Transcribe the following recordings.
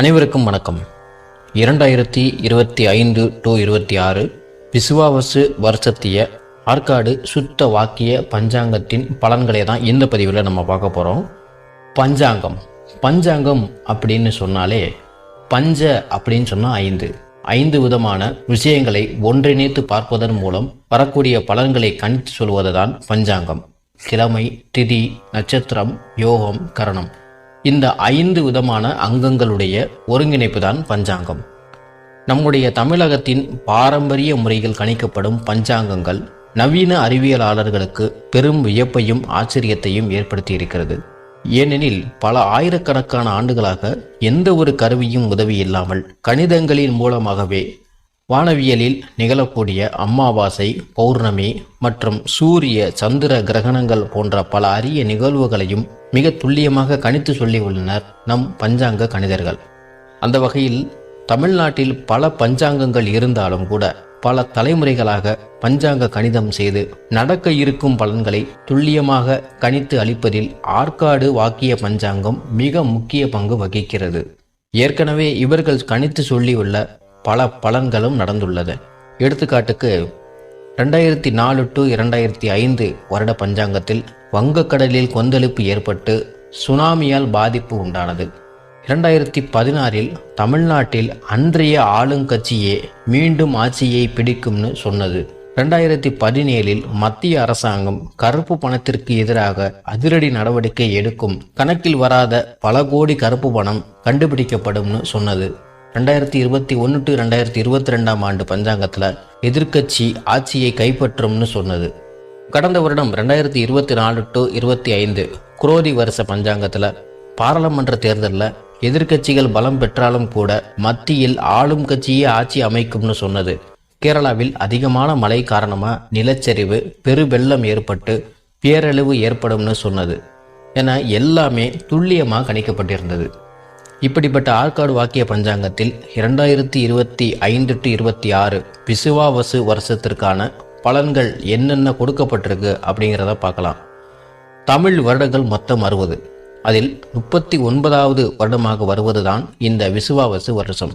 அனைவருக்கும் வணக்கம். இரண்டாயிரத்தி இருபத்தி ஐந்து டு இருபத்தி ஆறு பிசுவாவசு வருஷத்திய ஆற்காடு சுத்த வாக்கிய பஞ்சாங்கத்தின் பலன்களை தான் இந்த பதிவில் நம்ம பார்க்க போகிறோம் பஞ்சாங்கம். பஞ்சாங்கம் அப்படின்னு சொன்னாலே பஞ்ச அப்படின்னு சொன்னால் ஐந்து. ஐந்து விதமான விஷயங்களை ஒன்றிணைத்து பார்ப்பதன் மூலம் வரக்கூடிய பலன்களை கணித்து சொல்வது தான் பஞ்சாங்கம். கிழமை திதி நட்சத்திரம் யோகம் கரணம். இந்த ஐந்து விதமான அங்கங்களுடைய ஒருங்கிணைப்பு தான் பஞ்சாங்கம். நம்முடைய தமிழகத்தின் பாரம்பரிய முறையில் கணிக்கப்படும் பஞ்சாங்கங்கள் நவீன அறிவியலாளர்களுக்கு பெரும் வியப்பையும் ஆச்சரியத்தையும் ஏற்படுத்தி இருக்கிறது ஏனெனில் பல ஆயிரக்கணக்கான ஆண்டுகளாக எந்த ஒரு கருவியும் உதவி இல்லாமல் கணிதங்களின் மூலமாகவே வானவியலில் நிகழக்கூடிய அமாவாசை பௌர்ணமி மற்றும் சூரிய சந்திர கிரகணங்கள் போன்ற பல அரிய நிகழ்வுகளையும் மிக துல்லியமாக கணித்து சொல்லியுள்ளனர் நம் பஞ்சாங்க கணிதர்கள். அந்த வகையில் தமிழ்நாட்டில் பல பஞ்சாங்கங்கள் இருந்தாலும் கூட பல தலைமுறைகளாக பஞ்சாங்க கணிதம் செய்து நடக்க இருக்கும் பலன்களை துல்லியமாக கணித்து அளிப்பதில் ஆற்காடு வாக்கிய பஞ்சாங்கம் மிக முக்கிய பங்கு வகிக்கிறது. ஏற்கனவே இவர்கள் கணித்து சொல்லியுள்ள பல பலன்களும் நடந்துள்ளது. எடுத்துக்காட்டுக்கு ரெண்டாயிரத்தி நாலு டு இரண்டாயிரத்தி ஐந்து வருட பஞ்சாங்கத்தில் வங்கக்கடலில் கொந்தளிப்பு ஏற்பட்டு சுனாமியால் பாதிப்பு உண்டானது. இரண்டாயிரத்தி பதினாறில் தமிழ்நாட்டில் அன்றைய ஆளுங்கட்சியே மீண்டும் ஆட்சியை பிடிக்கும்னு சொன்னது. ரெண்டாயிரத்தி பதினேழில் மத்திய அரசாங்கம் கருப்பு பணத்திற்கு எதிராக அதிரடி நடவடிக்கை எடுக்கும் கணக்கில் வராத பல கோடி கருப்பு பணம் கண்டுபிடிக்கப்படும்னு சொன்னது. ரெண்டாயிரத்தி இருபத்தி ஒன்று டு ரெண்டாயிரத்தி இருபத்தி ரெண்டாம் ஆண்டு பஞ்சாங்கத்தில் எதிர்க்கட்சி ஆட்சியை கைப்பற்றும்னு சொன்னது. கடந்த வருடம் ரெண்டாயிரத்தி இருபத்தி நாலு டு இருபத்தி ஐந்து குரோதி வருஷ பஞ்சாங்கத்தில் பாராளுமன்ற தேர்தலில் எதிர்க்கட்சிகள் பலம் பெற்றாலும் கூட மத்தியில் ஆளும் கட்சியே ஆட்சி அமைக்கும்னு சொன்னது. கேரளாவில் அதிகமான மழை காரணமாக நிலச்சரிவு பெருவெள்ளம் ஏற்பட்டு பேரழிவு ஏற்படும்னு சொன்னது. என எல்லாமே துல்லியமாக கணிக்கப்பட்டிருந்தது. இப்படிப்பட்ட ஆற்காடு வாக்கிய பஞ்சாங்கத்தில் இரண்டாயிரத்தி இருபத்தி ஐந்து டு இருபத்தி ஆறு பிசுவாவசு வருஷத்திற்கான பலன்கள் என்னென்ன கொடுக்கப்பட்டிருக்கு அப்படிங்கிறத பார்க்கலாம். தமிழ் வருடங்கள் மொத்தம் அறுபது. அதில் முப்பத்தி ஒன்பதாவது வருடமாக வருவதுதான் இந்த விசுவாவசு வருஷம்.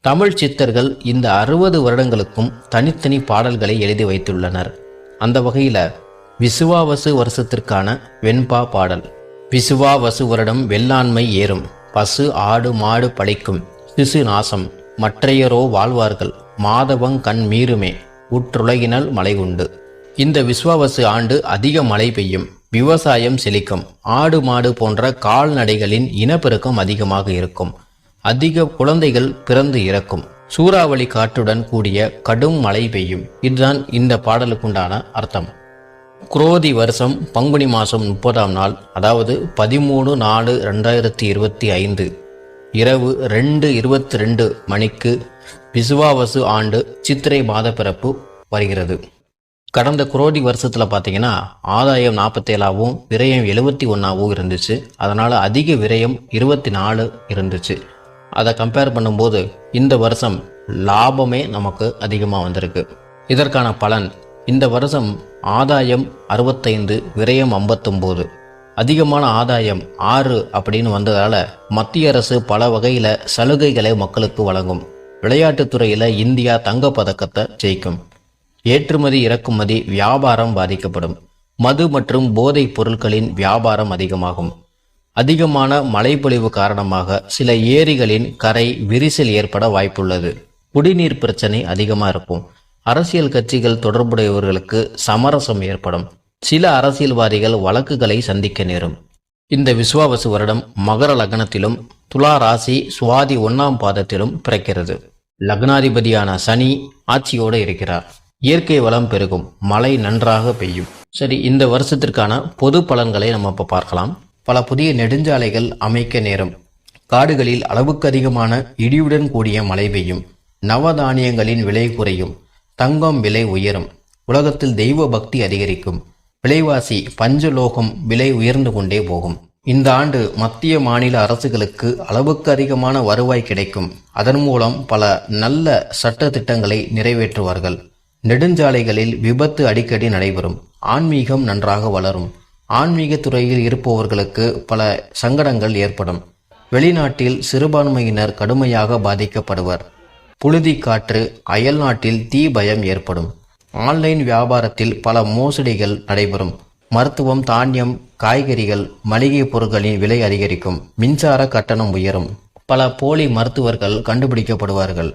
தமிழ் சித்தர்கள் இந்த அறுபது வருடங்களுக்கும் தனித்தனி பாடல்களை எழுதி வைத்துள்ளனர். அந்த வகையில் விசுவாவசு வருஷத்திற்கான வெண்பா பாடல். விசுவாவசு வருடம் வெள்ளாண்மை ஏறும். பசு ஆடு மாடு படைக்கும் சிசு நாசம் மற்றையரோ வாழ்வார்கள். மாதவங் கண் மீறுமே. உற்றுலகினல் மழை உண்டு. இந்த விஸ்வாவசு ஆண்டு அதிக மழை பெய்யும். விவசாயம் செழிக்கும். ஆடு மாடு போன்ற கால்நடைகளின் இனப்பெருக்கம் அதிகமாக இருக்கும். அதிக குழந்தைகள் பிறந்து இறக்கும். சூறாவளி காற்றுடன் கூடிய கடும் மழை பெய்யும். இதுதான் இந்த பாடலுக்குண்டான அர்த்தம். குரோதி வருஷம் பங்குனி மாதம் முப்பதாம் நாள் அதாவது பதிமூணு நாலு ரெண்டாயிரத்தி இருபத்தி ஐந்து. இரவு ரெண்டு இருபத்தி ரெண்டு மணிக்கு விசுவாவசு ஆண்டு சித்திரை மாத பிறப்பு வருகிறது. கடந்த குரோதி வருஷத்தில் பார்த்தீங்கன்னா ஆதாயம் நாற்பத்தேழாவும் விரயம் எழுபத்தி ஒன்றாவும் இருந்துச்சு. அதனால் அதிக விரயம் இருபத்தி நாலு இருந்துச்சு. அதை கம்பேர் பண்ணும்போது இந்த வருஷம் லாபமே நமக்கு அதிகமாக வந்திருக்கு. இதற்கான பலன் இந்த வருஷம் ஆதாயம் அறுபத்தைந்து விரயம் ஐம்பத்தொம்போது. அதிகமான ஆதாயம் ஆறு அப்படின்னு வந்ததால் மத்திய அரசு பல வகையில் சலுகைகளை மக்களுக்கு வழங்கும். விளையாட்டுத் துறையில் இந்தியா தங்கப் பதக்கத்தை ஜெயிக்கும். ஏற்றுமதி இறக்குமதி வியாபாரம் பாதிக்கப்படும். மது மற்றும் போதைப் பொருட்களின் வியாபாரம் அதிகமாகும். அதிகமான மழைப்பொழிவு காரணமாக சில ஏரிகளின் கரை விரிசல் ஏற்பட வாய்ப்புள்ளது. குடிநீர் பிரச்சனை அதிகமாக இருக்கும். அரசியல் கட்சிகள் தொடர்புடையவர்களுக்கு சமரசம் ஏற்படும். சில அரசியல்வாதிகள் வழக்குகளை சந்திக்க நேரும். இந்த விஸ்வாவசு வருடம் மகர லக்னத்திலும் துலா ராசி சுவாதி ஒன்னாம் பாதத்திலும் பிறக்கிறது. லக்னாதிபதியான சனி ஆட்சியோடு இருக்கிறார். இயற்கை வளம் பெருகும். மழை நன்றாக பெய்யும். சரி இந்த வருஷத்திற்கான பொது பலன்களை நம்ம இப்போ பார்க்கலாம். பல புதிய நெடுஞ்சாலைகள் அமைக்க நேரும். காடுகளில் அளவுக்கு அதிகமான இடியுடன் கூடிய மழை பெய்யும். நவதானியங்களின் விலை குறையும். தங்கம் விலை உயரும். உலகத்தில் தெய்வ பக்தி அதிகரிக்கும். விலைவாசி பஞ்சலோகம் விலை உயர்ந்து கொண்டே போகும். இந்த ஆண்டு மத்திய மாநில அரசுகளுக்கு அளவுக்கு அதிகமான வருவாய் கிடைக்கும். அதன் மூலம் பல நல்ல சட்ட திட்டங்களை நிறைவேற்றுவார்கள். நெடுஞ்சாலைகளில் விபத்து அடிக்கடி நடைபெறும். ஆன்மீகம் நன்றாக வளரும். ஆன்மீக துறையில் இருப்பவர்களுக்கு பல சங்கடங்கள் ஏற்படும். வெளிநாட்டில் சிறுபான்மையினர் கடுமையாக பாதிக்கப்படுவர். புழுதி காற்று அயல் நாட்டில் தீ பயம் ஏற்படும். ஆன்லைன் வியாபாரத்தில் பல மோசடிகள் நடைபெறும். மருத்துவம் தானியம் காய்கறிகள் மளிகை பொருட்களின் விலை அதிகரிக்கும். மின்சார கட்டணம் உயரும். பல போலி மருத்துவர்கள் கண்டுபிடிக்கப்படுவார்கள்.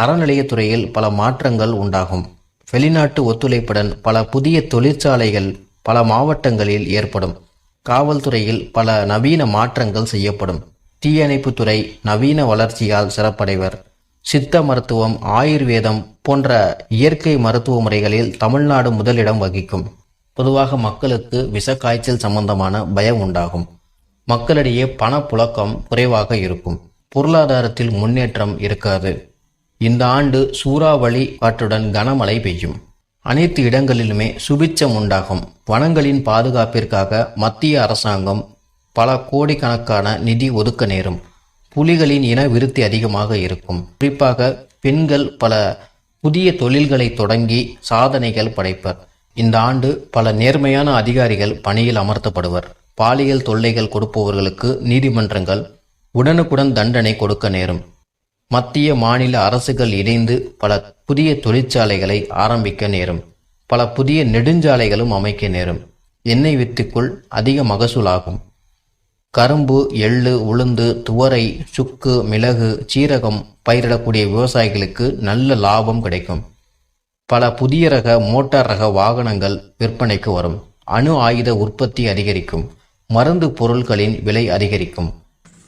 அறநிலையத்துறையில் பல மாற்றங்கள் உண்டாகும். வெளிநாட்டு ஒத்துழைப்புடன் பல புதிய தொழிற்சாலைகள் பல மாவட்டங்களில் ஏற்படும். காவல்துறையில் பல நவீன மாற்றங்கள் செய்யப்படும். தீயணைப்புத்துறை நவீன வளர்ச்சியால் சிறப்படைவர். சித்த மருத்துவம் ஆயுர்வேதம் போன்ற இயற்கை மருத்துவ முறைகளில் தமிழ்நாடு முதலிடம் வகிக்கும். பொதுவாக மக்களுக்கு விஷக்காய்ச்சல் சம்பந்தமான பயம் உண்டாகும். மக்களிடையே பணப்புழக்கம் குறைவாக இருக்கும். பொருளாதாரத்தில் முன்னேற்றம் இருக்காது. இந்த ஆண்டு சூறாவளி காற்றுடன் கனமழை பெய்யும். அனைத்து இடங்களிலுமே சுபிச்சம் உண்டாகும். வனங்களின் பாதுகாப்பிற்காக மத்திய அரசாங்கம் பல கோடிக்கணக்கான நிதி ஒதுக்க நேரும். புலிகளின் இன விருத்தி அதிகமாக இருக்கும். குறிப்பாக பெண்கள் பல புதிய தொழில்களை தொடங்கி சாதனைகள் படைப்பர். இந்த ஆண்டு பல நேர்மையான அதிகாரிகள் பணியில் அமர்த்தப்படுவர். பாலியல் தொல்லைகள் கொடுப்பவர்களுக்கு நீதிமன்றங்கள் உடனுக்குடன் தண்டனை கொடுக்க நேரும். மத்திய மாநில அரசுகள் இணைந்து பல புதிய தொழிற்சாலைகளை ஆரம்பிக்க நேரும். பல புதிய நெடுஞ்சாலைகளும் அமைக்க நேரும். எண்ணெய் வித்துக்குள் அதிக மகசூல் ஆகும். கரும்பு எள்ளு உளுந்து துவரை சுக்கு மிளகு சீரகம் பயிரிடக்கூடிய விவசாயிகளுக்கு நல்ல லாபம் கிடைக்கும். பல புதிய ரக மோட்டார் ரக வாகனங்கள் விற்பனைக்கு வரும். அணு ஆயுத உற்பத்தி அதிகரிக்கும். மருந்து பொருட்களின் விலை அதிகரிக்கும்.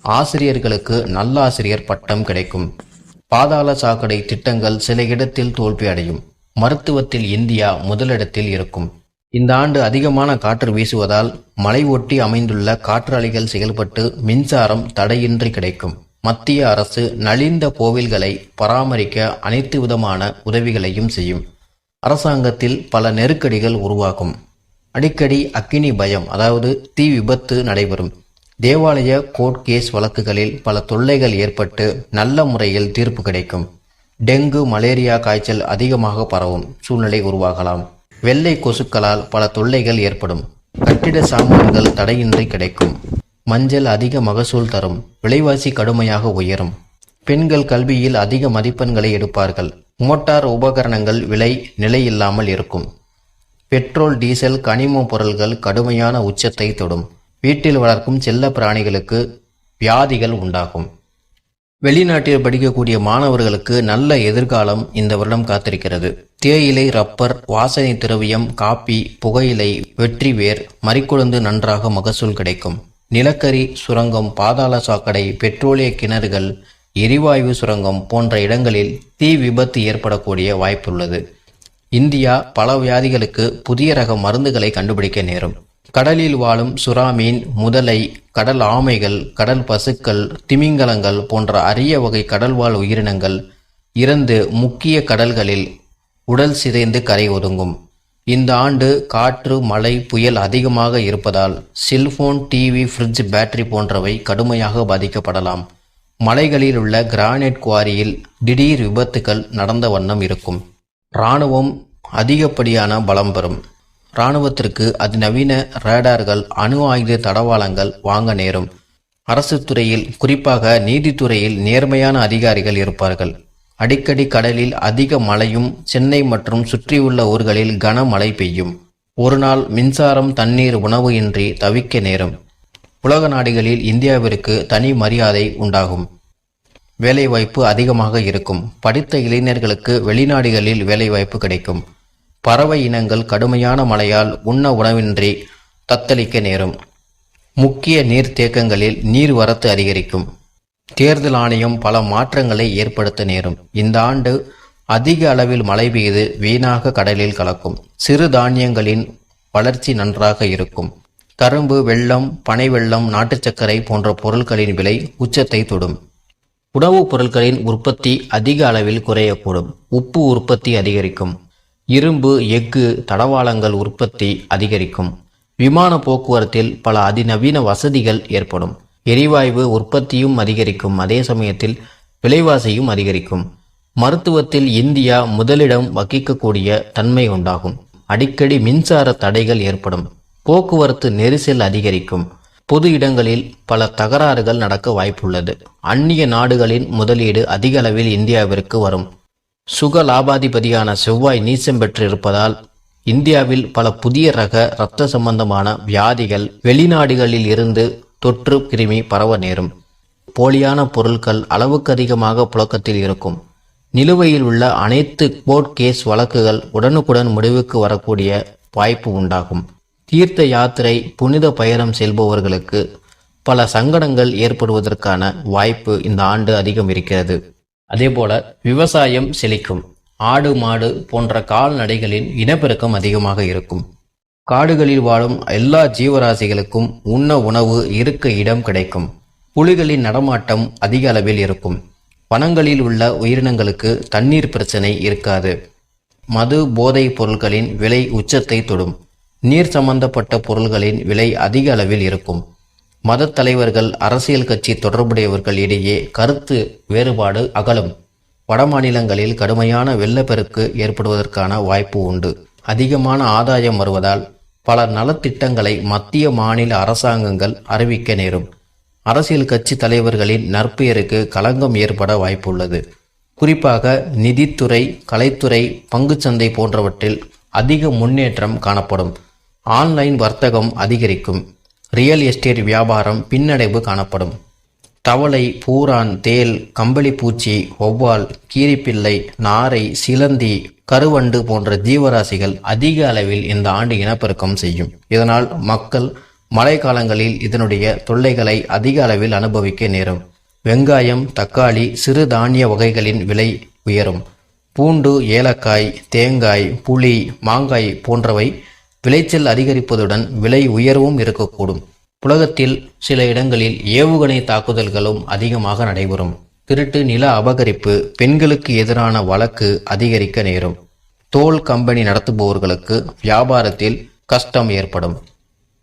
ஆசிரியர்களுக்கு நல்லாசிரியர் பட்டம் கிடைக்கும். பாதாள சாக்கடை திட்டங்கள் சில இடத்தில் தோல்வி அடையும் மருத்துவத்தில் இந்தியா முதலிடத்தில் இருக்கும். இந்த ஆண்டு அதிகமான காற்று வீசுவதால் மலை ஒட்டி அமைந்துள்ள காற்றாலைகள் செயல்பட்டு மின்சாரம் தடையின்றி கிடைக்கும். மத்திய அரசு நலிந்த கோவில்களை பராமரிக்க அனைத்து விதமான உதவிகளையும் செய்யும். அரசாங்கத்தில் பல நெருக்கடிகள் உருவாகும். அடிக்கடி அக்கினி பயம் அதாவது தீ விபத்து நடைபெறும். தேவாலய கோர்ட் கேஸ் வழக்குகளில் பல தொல்லைகள் ஏற்பட்டு நல்ல முறையில் தீர்ப்பு கிடைக்கும். டெங்கு மலேரியா காய்ச்சல் அதிகமாக பரவும் சூழ்நிலை உருவாகலாம். வெள்ளை கொசுக்களால் பல தொல்லைகள் ஏற்படும். கட்டிட சாமான்கள் தடையின்றி கிடைக்கும். மஞ்சள் அதிக மகசூல் தரும். விலைவாசி கடுமையாக உயரும். பெண்கள் கல்வியில் அதிக மதிப்பெண்களை எடுப்பார்கள். மோட்டார் உபகரணங்கள் விலை நிலையில்லாமல் இருக்கும். பெட்ரோல் டீசல் கனிம பொருள்கள் கடுமையான உச்சத்தை தொடும். வீட்டில் வளர்க்கும் செல்ல பிராணிகளுக்கு வியாதிகள் உண்டாகும். வெளிநாட்டில் படிக்கக்கூடிய மாணவர்களுக்கு நல்ல எதிர்காலம் இந்த வருடம் காத்திருக்கிறது. தேயிலை ரப்பர் வாசனை திரவியம் காப்பி புகையிலை வெற்றிவேர் மறிக்குழுந்து நன்றாக மகசூல் கிடைக்கும். நிலக்கரி சுரங்கம் பாதாள சாக்கடை பெட்ரோலிய கிணறுகள் எரிவாயு சுரங்கம் போன்ற இடங்களில் தீ விபத்து ஏற்படக்கூடிய வாய்ப்புள்ளது. இந்தியா பல வியாதிகளுக்கு புதிய ரக மருந்துகளை கண்டுபிடிக்க நேரும். கடலில் வாழும் சுறாமீன் முதலை கடல் ஆமைகள் கடல் பசுக்கள் திமிங்கலங்கள் போன்ற அரிய வகை கடல்வாழ் உயிரினங்கள் இறந்து முக்கிய கடல்களில் உடல் சிதைந்து கரை ஒதுங்கும். இந்த ஆண்டு காற்று மழை புயல் அதிகமாக இருப்பதால் செல்போன் டிவி ஃப்ரிட்ஜ் பேட்டரி போன்றவை கடுமையாக பாதிக்கப்படலாம். மலைகளில் உள்ள கிரானைட் குவாரியில் திடீர் விபத்துகள் நடந்த வண்ணம் இருக்கும். இராணுவம் அதிகப்படியான பலம் பெறும். இராணுவத்திற்கு அதிநவீன ரேடார்கள் அணு ஆயுத தடவாளங்கள் வாங்க நேரும். அரசு துறையில் குறிப்பாக நீதித்துறையில் நேர்மையான அதிகாரிகள் இருப்பார்கள். அடிக்கடி கடலில் அதிக மழையும் சென்னை மற்றும் சுற்றியுள்ள ஊர்களில் கனமழை பெய்யும். ஒரு நாள் மின்சாரம் தண்ணீர் உணவு இன்றி தவிக்க நேரும். உலக நாடுகளில் இந்தியாவிற்கு தனி மரியாதை உண்டாகும். வேலைவாய்ப்பு அதிகமாக இருக்கும். படித்த இளைஞர்களுக்கு வெளிநாடுகளில் வேலைவாய்ப்பு கிடைக்கும். பறவை இனங்கள் கடுமையான மழையால் உண்ண உணவின்றி தத்தளிக்க நேரும். முக்கிய நீர்த்தேக்கங்களில் நீர்வரத்து அதிகரிக்கும். தேர்தல் ஆணையம் பல மாற்றங்களை ஏற்படுத்த நேரும். இந்த ஆண்டு அதிக அளவில் மழை பெய்து வீணாக கடலில் கலக்கும். சிறு தானியங்களின் வளர்ச்சி நன்றாக இருக்கும். கரும்பு வெள்ளம் பனை வெள்ளம் நாட்டு சர்க்கரை போன்ற பொருட்களின் விலை உச்சத்தை தொடும். உணவுப் பொருட்களின் உற்பத்தி அதிக அளவில் குறையக்கூடும். உப்பு உற்பத்தி அதிகரிக்கும். இரும்பு எஃகு தடவாளங்கள் உற்பத்தி அதிகரிக்கும். விமான போக்குவரத்தில் பல அதிநவீன வசதிகள் ஏற்படும். எரிவாயு உற்பத்தியும் அதிகரிக்கும். அதே சமயத்தில் விலைவாசியும் அதிகரிக்கும். மருத்துவத்தில் இந்தியா முதலிடம் வகிக்கக்கூடிய தன்மை உண்டாகும். அடிக்கடி மின்சார தடைகள் ஏற்படும். போக்குவரத்து நெரிசல் அதிகரிக்கும். பொது இடங்களில் பல தகராறுகள் நடக்க வாய்ப்புள்ளது. அந்நிய நாடுகளின் முதலீடு அதிக அளவில் இந்தியாவிற்கு வரும். சுக லாபாதிபதியான செவ்வாய் நீச்சம் பெற்று இருப்பதால் இந்தியாவில் பல புதிய ரக இரத்த சம்பந்தமான வியாதிகள் வெளிநாடுகளில் இருந்து தொற்று கிருமி பரவ நேரும். போலியான பொருட்கள் அளவுக்கு அதிகமாக புழக்கத்தில் இருக்கும். நிலுவையில் உள்ள அனைத்து கோர்ட் கேஸ் வழக்குகள் உடனுக்குடன் முடிவுக்கு வரக்கூடிய வாய்ப்பு உண்டாகும். தீர்த்த யாத்திரை புனித பயணம் செல்பவர்களுக்கு பல சங்கடங்கள் ஏற்படுவதற்கான வாய்ப்பு இந்த ஆண்டு அதிகம் இருக்கிறது. அதே போல் விவசாயம் செழிக்கும். ஆடு மாடு போன்ற கால்நடைகளின் இனப்பெருக்கம் அதிகமாக இருக்கும். காடுகளில் வாழும் எல்லா ஜீவராசிகளுக்கும் உண்ண உணவு இருக்க இடம் கிடைக்கும். புலிகளின் நடமாட்டம் அதிக அளவில் இருக்கும். வனங்களில் உள்ள உயிரினங்களுக்கு தண்ணீர் பிரச்சனை இருக்காது. மது போதைப் பொருட்களின் விலை உச்சத்தை தொடும். நீர் சம்பந்தப்பட்ட பொருள்களின் விலை அதிக அளவில் இருக்கும். மதத் தலைவர்கள் அரசியல் கட்சி தொடர்புடையவர்கள் இடையே கருத்து வேறுபாடு அகலும். வடமாநிலங்களில் கடுமையான வெள்ளப்பெருக்கு ஏற்படுவதற்கான வாய்ப்பு உண்டு. அதிகமான ஆதாயம் வருவதால் பல நலத்திட்டங்களை மத்திய மாநில அரசாங்கங்கள் அறிவிக்க நேரும். அரசியல் கட்சி தலைவர்களின் நற்பெயருக்கு களங்கம் ஏற்பட வாய்ப்புள்ளது. குறிப்பாக நிதித்துறை கலைத்துறை பங்குச்சந்தை போன்றவற்றில் அதிக முன்னேற்றம் காணப்படும். ஆன்லைன் வர்த்தகம் அதிகரிக்கும். ரியல் எஸ்டேட் வியாபாரம் பின்னடைவு காணப்படும். தவளை பூரான் தேல் கம்பளிப்பூச்சி ஒவ்வால் கீரிப்பிள்ளை நாரை சிலந்தி கருவண்டு போன்ற ஜீவராசிகள் அதிக அளவில் இந்த ஆண்டு இனப்பெருக்கம் செய்யும். இதனால் மக்கள் மழைக்காலங்களில் இதனுடைய தொல்லைகளை அதிக அளவில் அனுபவிக்க நேரும். வெங்காயம் தக்காளி சிறு தானிய வகைகளின் விலை உயரும். பூண்டு ஏலக்காய் தேங்காய் புளி மாங்காய் போன்றவை விளைச்சல் அதிகரிப்பதுடன் விலை உயர்வும் இருக்கக்கூடும். உலகத்தில் சில இடங்களில் ஏவுகணை தாக்குதல்களும் அதிகமாக நடைபெறும். திருட்டு நில அபகரிப்பு பெண்களுக்கு எதிரான வழக்கு அதிகரிக்க நேரும். தோல் கம்பெனி நடத்துபவர்களுக்கு வியாபாரத்தில் கஷ்டம் ஏற்படும்.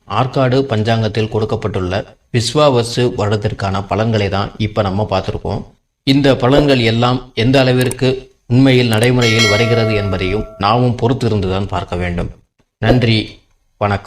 ஆற்காடு பஞ்சாங்கத்தில் கொடுக்கப்பட்டுள்ள விஸ்வாவசு வருடத்திற்கான பலன்களை தான் இப்போ நம்ம பார்த்துருக்கோம். இந்த பலன்கள் எல்லாம் எந்த அளவிற்கு உண்மையில் நடைமுறையில் வருகிறது என்பதையும் நாமும் பொறுத்திருந்துதான் பார்க்க வேண்டும். நன்றி வணக்கம்.